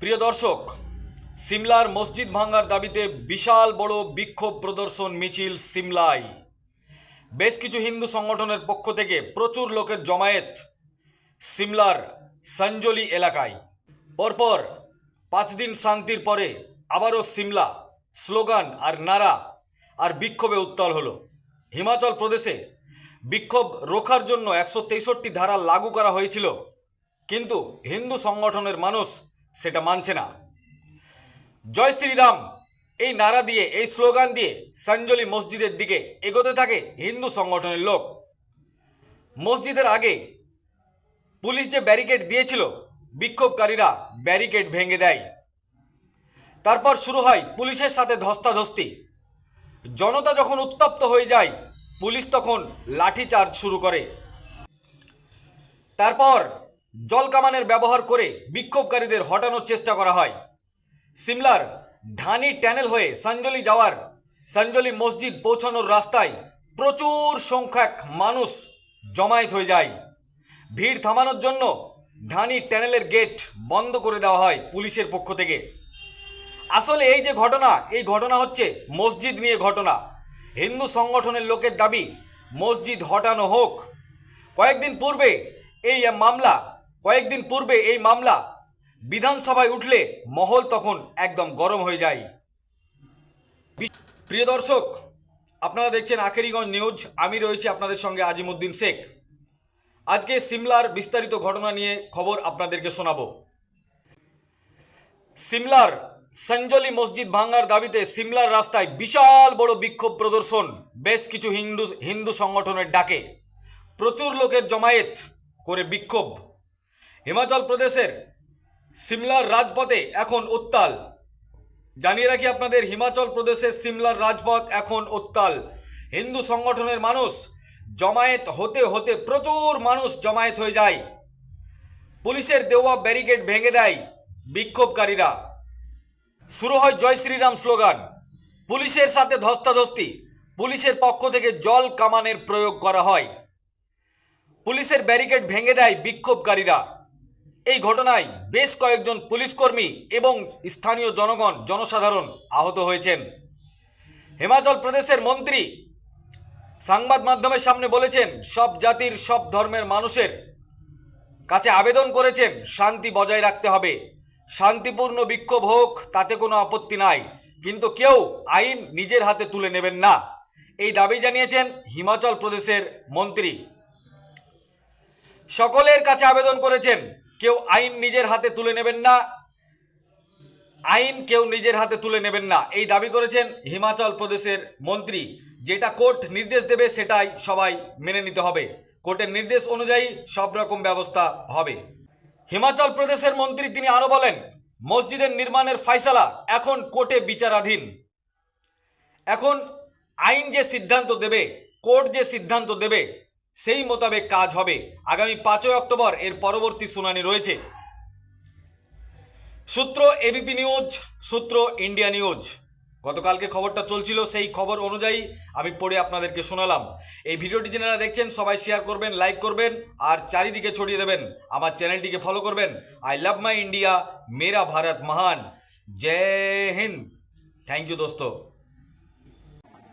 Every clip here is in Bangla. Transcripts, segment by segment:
প্রিয় দর্শক, সিমলার মসজিদ ভাঙ্গার দাবিতে বিশাল বড় বিক্ষোভ প্রদর্শন মিছিল সিমলায় বেশ কিছু হিন্দু সংগঠনের পক্ষ থেকে প্রচুর লোকের জমায়েত সিমলার সঞ্জলি এলাকায়। পরপর পাঁচ দিন শান্তির পরে আবারও সিমলা স্লোগান আর নারা আর বিক্ষোভে উত্তাল হলো। হিমাচল প্রদেশে বিক্ষোভ রোখার জন্য একশো তেষট্টি ধারা লাগু করা হয়েছিল। কিন্তু হিন্দু সংগঠনের মানুষ সেটা মানছে না। জয় শ্রীরাম, এই নারা দিয়ে, এই স্লোগান দিয়ে সঞ্জলি মসজিদের দিকে এগোতে থাকে হিন্দু সংগঠনের লোক। মসজিদের আগে পুলিশ যে ব্যারিকেড দিয়েছিল, বিক্ষোভকারীরা ব্যারিকেড ভেঙে দেয়। তারপর শুরু হয় পুলিশের সাথে ধস্তাধস্তি। জনতা যখন উত্তপ্ত হয়ে যায়, পুলিশ তখন লাঠিচার্জ শুরু করে। তারপর জলকামানের ব্যবহার করে বিক্ষোভকারীদের হটানোর চেষ্টা করা হয়। সিমলার ঢানি ট্যানেল হয়ে সঞ্জলি যাওয়ার সঞ্জলি মসজিদ পৌঁছানোর রাস্তায় প্রচুর সংখ্যক মানুষ জমায়েত হয়ে যায়। ভিড় থামানোর জন্য ঢানি ট্যানেলের গেট বন্ধ করে দেওয়া হয় পুলিশের পক্ষ থেকে। আসলে এই যে ঘটনা, এই ঘটনা হচ্ছে মসজিদ নিয়ে ঘটনা। হিন্দু সংগঠনের লোকের দাবি, মসজিদ হটানো হোক। কয়েকদিন পূর্বে এই মামলা কয়েকদিন পূর্বে এই মামলা বিধানসভায় উঠলে মহল তখন একদম গরম হয়ে যায়। প্রিয় দর্শক, আপনারা দেখছেন আখেরিগঞ্জ নিউজ। আমি রয়েছি আপনাদের সঙ্গে আজিমুদ্দিন শেখ। আজকে সিমলার বিস্তারিত ঘটনা নিয়ে খবর আপনাদেরকে শোনাবো। সিমলার সঞ্জলি মসজিদ ভাঙ্গার দাবিতে সিমলার রাস্তায় বিশাল বড় বিক্ষোভ প্রদর্শন, বেশ কিছু হিন্দু হিন্দু সংগঠনের ডাকে। প্রচুর লোকের জমায়েত করে বিক্ষোভ। হিমাচল প্রদেশের সিমলার রাজপথে এখন উত্তাল। জানিয়ে রাখি আপনাদের, হিমাচল প্রদেশের সিমলার রাজপথ এখন উত্তাল। হিন্দু সংগঠনের মানুষ জমায়েত হতে হতে প্রচুর মানুষ জমায়েত হয়ে যায়। পুলিশের দেওয়া ব্যারিকেড ভেঙে দেয় বিক্ষোভকারীরা। শুরু হয় জয় শ্রীরাম স্লোগান। পুলিশের সাথে ধস্তাধস্তি। পুলিশের পক্ষ থেকে জল কামানের প্রয়োগ করা হয়। পুলিশের ব্যারিকেড ভেঙে দেয় বিক্ষোভকারীরা। এই ঘটনায় বেশ কয়েকজন পুলিশকর্মী এবং স্থানীয় জনগণ, জনসাধারণ আহত হয়েছেন। হিমাচল প্রদেশের মন্ত্রী সংবাদ মাধ্যমের সামনে বলেছেন, সব জাতির, সব ধর্মের মানুষের কাছে আবেদন করেছেন, শান্তি বজায় রাখতে হবে। শান্তিপূর্ণ বিক্ষোভ হোক, তাতে কোনো আপত্তি নাই। কিন্তু কেউ আইন নিজের হাতে তুলে নেবেন না। এই দাবি জানিয়েছেন হিমাচল প্রদেশের মন্ত্রী। সকলের কাছে আবেদন করেছেন কেউ আইন নিজের হাতে তুলে নেবেন না, আইন কেউ নিজের হাতে তুলে নেবেন না। এই দাবি করেছেন হিমাচল প্রদেশের মন্ত্রী। যেটা কোর্ট নির্দেশ দেবে সেটাই সবাই মেনে নিতে হবে। কোর্টের নির্দেশ অনুযায়ী সব রকম ব্যবস্থা হবে। হিমাচল প্রদেশের মন্ত্রী তিনি আরও বলেন, মসজিদের নির্মাণের ফাইসালা এখন কোর্টে বিচারাধীন। এখন আইন যে সিদ্ধান্ত দেবে, কোর্ট যে সিদ্ধান্ত দেবে সেই মোতাবেক কাজ হবে আগামী পাঁচই অক্টোবর এর পরবর্তী শুনানি রয়েছে সূত্র এবিপি নিউজ সূত্র ইন্ডিয়া নিউজ গতকালকে খবরটা চলছিল সেই খবর অনুযায়ী আমি পড়ে আপনাদেরকে শোনালাম এই ভিডিওটি যারা দেখছেন সবাই শেয়ার করবেন লাইক করবেন আর চারিদিকে ছড়িয়ে দেবেন আমার চ্যানেলটিকে ফলো করবেন আই লাভ মাই ইন্ডিয়া মেরা ভারত মহান জয় হিন্দ থ্যাংক ইউ দোস্ত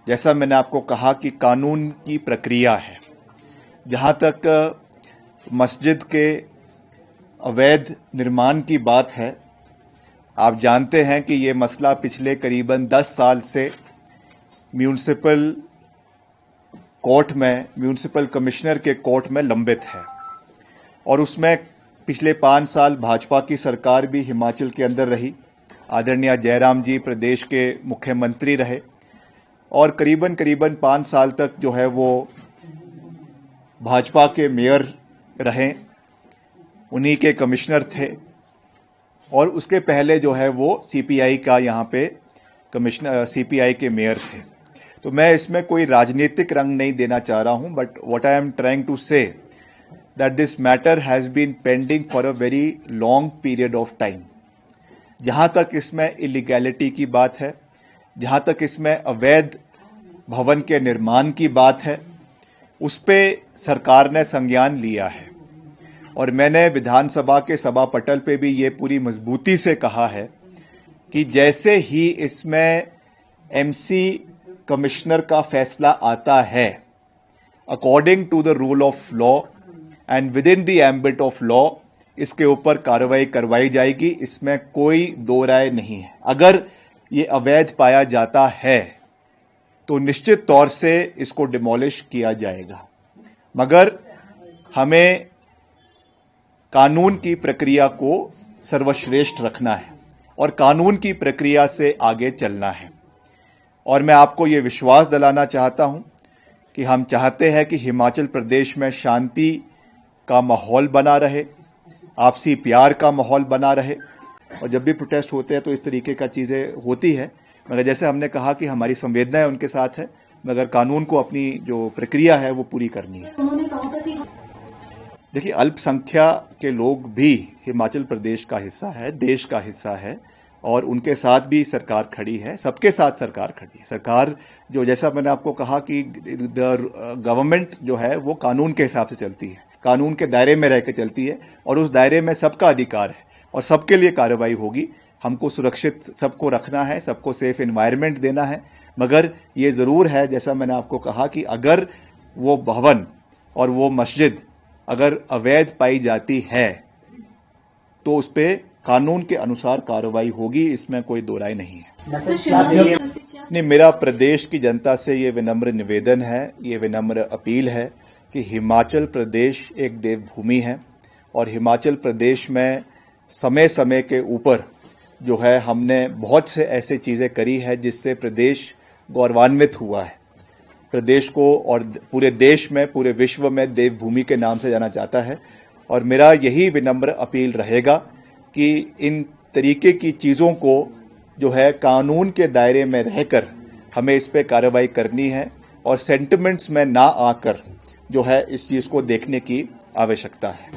जैसा मैंने आपको कहा कि कानून की प्रक्रिया है जहाँ तक मस्जिद के अवैध निर्माण की बात है, आप जानते हैं कि ये मसला पिछले करीबन 10 साल से म्यूनसिपल कोर्ट में, म्यूनसिपल कमिश्नर के कोर्ट में लंबित है। और उसमें पिछले पाँच साल भाजपा की सरकार भी हिमाचल के अंदर रही। आदरणीय जयराम जी प्रदेश के मुख्यमंत्री रहे। और करीबन करीबन पाँच साल तक जो है वो भाजपा के मेयर रहे, उन्हीं के कमिश्नर थे, और उसके पहले जो है वो सीपीआई का यहाँ पे कमिश्नर सीपीआई के मेयर थे। तो मैं इसमें कोई राजनीतिक रंग नहीं देना चाह रहा हूँ but what I am trying to say that this matter has been pending for a very long period of time जहाँ तक इसमें इलीगैलिटी की बात है, जहाँ तक इसमें अवैध भवन के निर्माण की बात है उस पर सरकार ने संज्ञान लिया है। और मैंने विधानसभा के सभा पटल पे भी ये पूरी मजबूती से कहा है कि जैसे ही इसमें एमसी कमिश्नर का फैसला आता है according to the rule of law and within the ambit of law इसके ऊपर कार्रवाई करवाई जाएगी। इसमें कोई दो राय नहीं है। अगर ये अवैध पाया जाता है तो निश्चित तौर से इसको डिमोलिश किया जाएगा। मगर हमें कानून की प्रक्रिया को सर्वश्रेष्ठ रखना है और कानून की प्रक्रिया से आगे चलना है। और मैं आपको ये विश्वास दिलाना चाहता हूँ कि हम चाहते हैं कि हिमाचल प्रदेश में शांति का माहौल बना रहे, आपसी प्यार का माहौल बना रहे। और जब भी प्रोटेस्ट होते हैं तो इस तरीके का चीज़ें होती है। मगर जैसे हमने कहा कि हमारी संवेदनाएँ उनके साथ है मगर कानून को अपनी जो प्रक्रिया है वो पूरी करनी है। देखिए अल्पसंख्या के लोग भी हिमाचल प्रदेश का हिस्सा है देश का हिस्सा है और उनके साथ भी सरकार खड़ी है सबके साथ सरकार खड़ी है। सरकार जो जैसा मैंने आपको कहा कि द गवर्नमेंट जो है वो कानून के हिसाब से चलती है कानून के दायरे में रह के चलती है और उस दायरे में सबका अधिकार है और सबके लिए कार्रवाई होगी। हमको सुरक्षित सबको रखना है सबको सेफ़ इन्वायरमेंट देना है। मगर ये ज़रूर है जैसा मैंने आपको कहा कि अगर वो भवन और वो मस्जिद अगर अवैध पाई जाती है तो उस पर कानून के अनुसार कार्रवाई होगी इसमें कोई दो राय नहीं है। नहीं मेरा प्रदेश की जनता से ये विनम्र निवेदन है ये विनम्र अपील है कि हिमाचल प्रदेश एक देवभूमि है और हिमाचल प्रदेश में समय समय के ऊपर जो है, हमने बहुत से ऐसे चीज़ें करी है जिससे प्रदेश गौरवान्वित हुआ है। प्रदेश को और पूरे देश में, पूरे विश्व में देवभूमि के नाम से जाना जाता है। और मेरा यही विनम्र अपील रहेगा कि इन तरीके की चीज़ों को जो है, कानून के दायरे में रहकर हमें इस पर कार्रवाई करनी है और सेंटिमेंट्स में ना आकर जो है, इस चीज़ को देखने की आवश्यकता है।